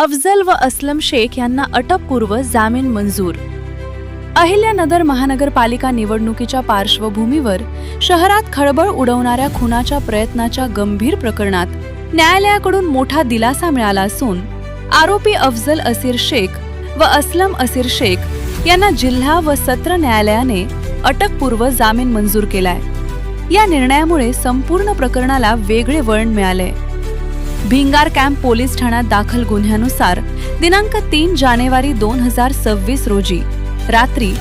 अफजल व असलम शेख यांना अटकपूर्व जामीन मंजूर. अहिल्यानगर महानगरपालिका निवडणुकीच्या पार्श्वभूमीवर शहरात खळबळ उडवणाऱ्या खुनाच्या प्रयत्नाच्या गंभीर प्रकरणात न्यायालयाकडून मोठा दिलासा मिळाला असून आरोपी अफजल असीर शेख व असलम असीर शेख यांना जिल्हा व सत्र न्यायालयाने अटकपूर्व जामीन मंजूर केलाय. या निर्णयामुळे संपूर्ण प्रकरणाला वेगळे वळण मिळाले भिंगार कॅम्प पोलीस ठाण्यात दाखल गुन्ह्यानुसार दिनांक तीन जानेवारी दोन हजार सव्वीस रोजी रात्री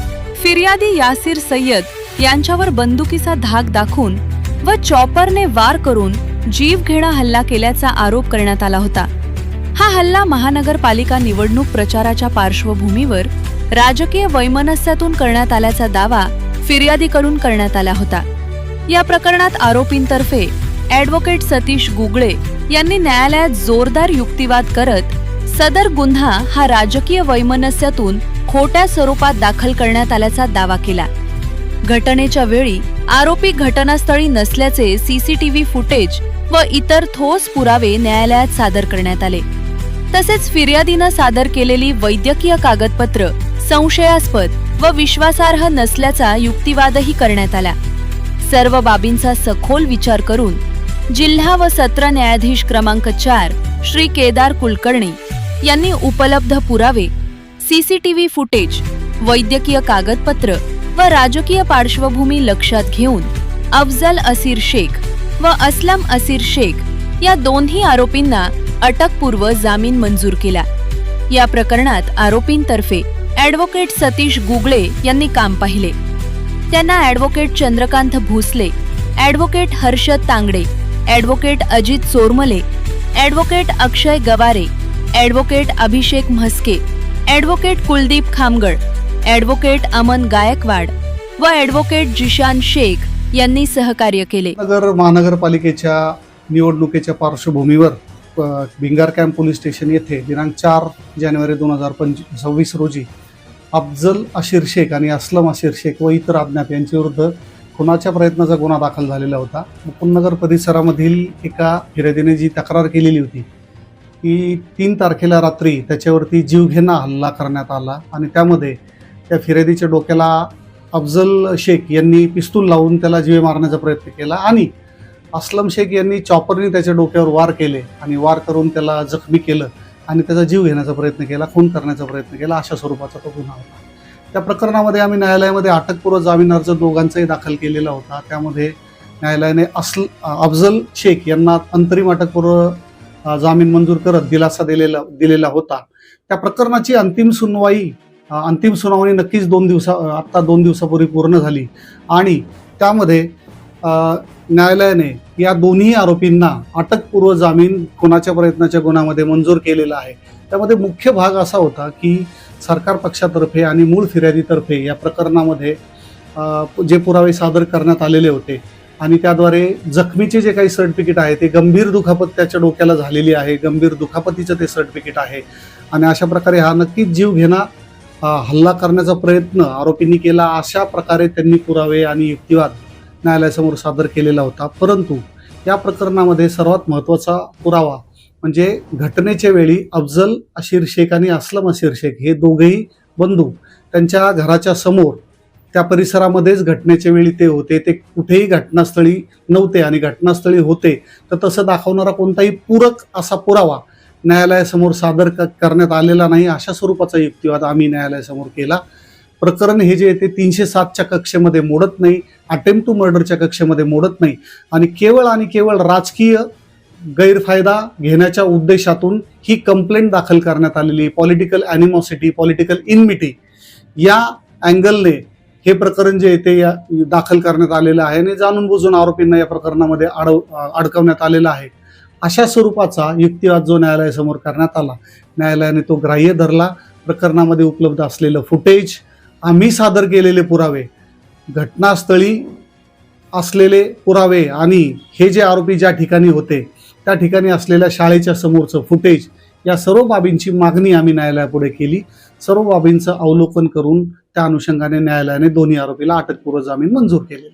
फिर्यादी यासिर सय्यद यांच्यावर बंदुकीचा धाक दाखवून व चॉपरने वार करून जीवघेणा हल्ला केल्याचा आरोप करण्यात आला होता. हा हल्ला महानगरपालिका निवडणूक प्रचाराच्या पार्श्वभूमीवर राजकीय वैमनस्यातून करण्यात आल्याचा दावा फिर्यादीकडून करण्यात आला होता. या प्रकरणात आरोपींतर्फे ॲडव्होकेट सतीश गुगळे यांनी न्यायालयात जोरदार युक्तिवाद करत सदर गुन्हा हा राजकीय वैमनस्यातून खोट्या स्वरूपात दाखल करण्यात आल्याचा दावा केला. घटनेच्या वेळी आरोपी घटनास्थळी नसल्याचे सीसीटीव्ही फुटेज व इतर ठोस पुरावे न्यायालयात सादर करण्यात आले. तसेच फिर्यादीनं सादर केलेली वैद्यकीय कागदपत्र संशयास्पद व विश्वासार्ह नसल्याचा युक्तिवादही करण्यात आला. सर्व बाबींचा सखोल विचार करून जिल्हा व सत्र न्यायाधीश क्रमांक चार श्री केदार कुलकर्णी यांनी उपलब्ध पुरावे सीसीटीव्ही फुटेज वैद्यकीय कागदपत्र व राजकीय पार्श्वभूमी लक्षात घेऊन अफजल असीर शेख व असलम असीर शेख या दोन्ही आरोपींना अटकपूर्व जामीन मंजूर केला. या प्रकरणात आरोपींतर्फे ॲडव्होकेट सतीश गुगळे यांनी काम पाहिले. त्यांना advocate Chandrakant Bhosale advocate Harshad Tangde advocate Ajit Chormale advocate Akshay Gaware advocate Abhishek Mhaske advocate Kuldeep Khamgad advocate Aman Gaikwad व ॲडव्होकेट जिशान शेख यांनी सहकार्य केले. नगर महानगरपालिकेच्या निवडणुकीच्या पार्श्वभूमीवर भिंगार कॅम्प पोलीस स्टेशन येथे दिनांक चार जानेवारी दोन हजार पंच सव्वीस रोजी अफजल अशीर शेख आणि असलम अशीर शेख व इतर अज्ञात यांच्याविरुद्ध खुनाच्या प्रयत्नाचा गुन्हा दाखल झालेला होता. मुकुंदनगर परिसरामधील एका फिर्यादीने जी तक्रार केलेली होती की तीन तारखेला रात्री त्याच्यावरती जीवघेणा हल्ला करण्यात आला आणि त्यामध्ये त्या फिर्यादीच्या डोक्याला अफजल शेख यांनी पिस्तूल लावून त्याला जीवे मारण्याचा प्रयत्न केला आणि अस्लम शेख यांनी चॉपरने त्याच्या डोक्यावर वार केले आणि वार करून त्याला जखमी केलं आणि त्याचा जीव घेण्याचा प्रयत्न केला खून करण्याचा प्रयत्न केला अशा स्वरूपाचा तो गुन्हा होता. त्या प्रकरणामध्ये आम्ही न्यायालयामध्ये अटकपूर्व जामीन अर्ज दोघांचाही दाखल केलेला होता. त्यामध्ये न्यायालयाने असल अफजल शेख यांना अंतरिम अटकपूर्व जामीन मंजूर करत दिलासा दिलेला दिलेला होता. त्या प्रकरणाची अंतिम सुनवाई अंतिम सुनावणी नक्कीच दोन दिवसा आत्ता दोन दिवसापूर्वी पूर्ण झाली. आणि त्यामध्ये न्यायालयाने या दोन्ही आरोपींना अटकपूर्व जामीन खुनाच्या प्रयत्नाच्या गुन्ह्यामध्ये मंजूर केलेला आहे? त्यामध्ये मुख्य भाग असा होता की सरकार पक्षातर्फे आणि मूळ फिर्यादीतर्फे या प्रकरणामध्ये जे पुरावे सादर करण्यात आलेले होते आणि त्याद्वारे जखमीचे जे काही सर्टिफिकेट आहे ते गंभीर दुखापत त्याच्या डोक्याला झालेली आहे गंभीर दुखापतीचं ते सर्टिफिकेट आहे आणि अशा प्रकारे हा नक्कीच जीव घेणा हल्ला करण्याचा प्रयत्न आरोपींनी केला अशा प्रकारे त्यांनी पुरावे आणि युक्तिवाद न्यायालयासमोर सादर केलेला होता. परंतु या प्रकरणामध्ये सर्वात महत्त्वाचा पुरावा म्हणजे घटनेच्या वेळी अफजल अशीर शेख आणि असलम अशीर शेख हे दोघेही बंधू त्यांच्या घराच्या समोर त्या परिसरामध्येच घटनेच्या वेळी ते होते. ते कुठेही घटनास्थळी नव्हते आणि घटनास्थळी होते. तर तसं दाखवणारा कोणताही पूरक असा पुरावा न्यायालयासमोर सादर करण्यात आलेला नाही. अशा स्वरूपाचा युक्तिवाद आम्ही न्यायालयासमोर केला. प्रकरण हे जे आहे ते तीनशे सातच्या कक्षेमध्ये मोडत नाही. अटेम्प्ट टू मर्डरच्या कक्षेमध्ये मोडत नाही. आणि केवळ आणि केवळ राजकीय गैरफायदा घेण्याच्या उद्देशातून ही कंप्लेंट दाखल करण्यात आलेली पॉलिटिकल ॲनिमॉसिटी पॉलिटिकल इनमिटी या अँगलने हे प्रकरण जे येते ते या दाखल करण्यात आलेलं आहे आणि जाणून बुजून आरोपींना या प्रकरणामध्ये अडव अडकवण्यात आलेलं आहे. अशा स्वरूपाचा युक्तिवाद जो न्यायालयासमोर करण्यात आला. न्यायालयाने तो ग्राह्य धरला. प्रकरणामध्ये उपलब्ध असलेलं फुटेज आम्ही सादर केलेले पुरावे घटनास्थळी असलेले पुरावे आणि हे जे आरोपी ज्या ठिकाणी होते त्या ठिकाणी असलेल्या शाळेच्या समोरचं फुटेज या सर्व बाबींची मागणी आम्ही न्यायालयापुढे केली. सर्व बाबींचं अवलोकन करून त्या अनुषंगाने न्यायालयाने दोन्ही आरोपीला अटकपूर्व जामीन मंजूर केले